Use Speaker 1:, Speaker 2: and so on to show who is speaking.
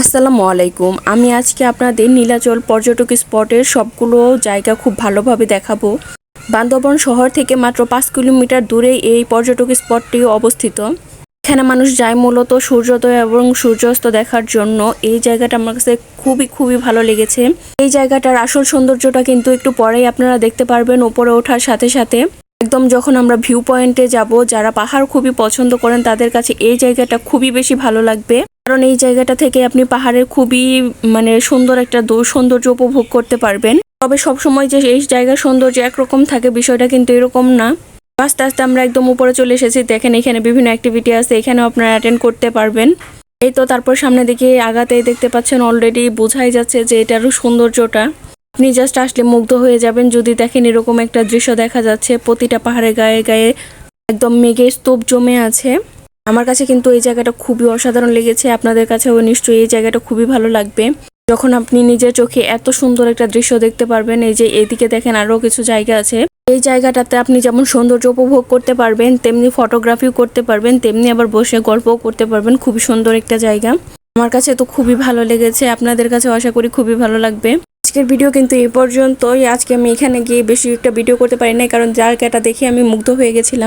Speaker 1: আসসালামু আলাইকুম। আমি আজকে আপনাদের নীলাচল পর্যটক স্পটের সবগুলো জায়গা খুব ভালোভাবে দেখাবো। বান্দরবন শহর থেকে মাত্র পাঁচ কিলোমিটার দূরে এই পর্যটক স্পটটি অবস্থিত। এখানে মানুষ যায় মূলত সূর্যোদয় এবং সূর্যাস্ত দেখার জন্য। এই জায়গাটা আমার কাছে খুবই খুবই ভালো লেগেছে। এই জায়গাটার আসল সৌন্দর্যটা কিন্তু একটু পরেই আপনারা দেখতে পারবেন, উপরে ওঠার সাথে সাথে। একদম যখন আমরা ভিউ পয়েন্টে যাব, যারা পাহাড় খুবই পছন্দ করেন, তাদের কাছে এই জায়গাটা খুবই বেশি ভালো লাগবে। কারণ এই জায়গাটা থেকে আপনি পাহাড়ের খুবই মানে সুন্দর একটা সৌন্দর্য উপভোগ করতে পারবেন। তবে সবসময় যে এই জায়গার সৌন্দর্য একরকম থাকে, বিষয়টা কিন্তু এরকম না। আস্তে আস্তে আমরা একদম উপরে চলে এসেছি। দেখেন এখানে বিভিন্ন অ্যাক্টিভিটি আছে, এখানেও আপনারা অ্যাটেন্ড করতে পারবেন। এই তো তারপর সামনে দিকে আগাতেই দেখতে পাচ্ছেন অলরেডি বোঝাই যাচ্ছে যে এটারও সৌন্দর্যটা। আপনি জাস্ট আসলে মুগ্ধ হয়ে যাবেন যদি দেখেন এরকম একটা দৃশ্য দেখা যাচ্ছে। প্রতিটা পাহাড়ে গায়ে গায়ে একদম মেঘের স্তূপ জমে আছে। আমার কাছে কিন্তু এই জায়গাটা খুবই অসাধারণ লেগেছে। আপনাদের কাছেও নিশ্চয়ই এই জায়গাটা খুবই ভালো লাগবে। যখন আপনি নিজের চোখে এত সুন্দর একটা দৃশ্য দেখতে পারবেন, এই যে এদিকে দেখেন আরও কিছু জায়গা আছে। এই জায়গাটাতে আপনি যেমন সৌন্দর্য উপভোগ করতে পারবেন, তেমনি ফটোগ্রাফিও করতে পারবেন, তেমনি আবার বসে গল্পও করতে পারবেন। খুবই সুন্দর একটা জায়গা। আমার কাছে তো খুবই ভালো লেগেছে। আপনাদের কাছে আশা করি খুবই ভালো লাগবে। আজকের ভিডিও কিন্তু এই পর্যন্তই। আজকে আমি এখানে গিয়ে বেশি একটা ভিডিও করতে পারি না কারণ জায়গাটা দেখে আমি মুগ্ধ হয়ে গেছিলাম।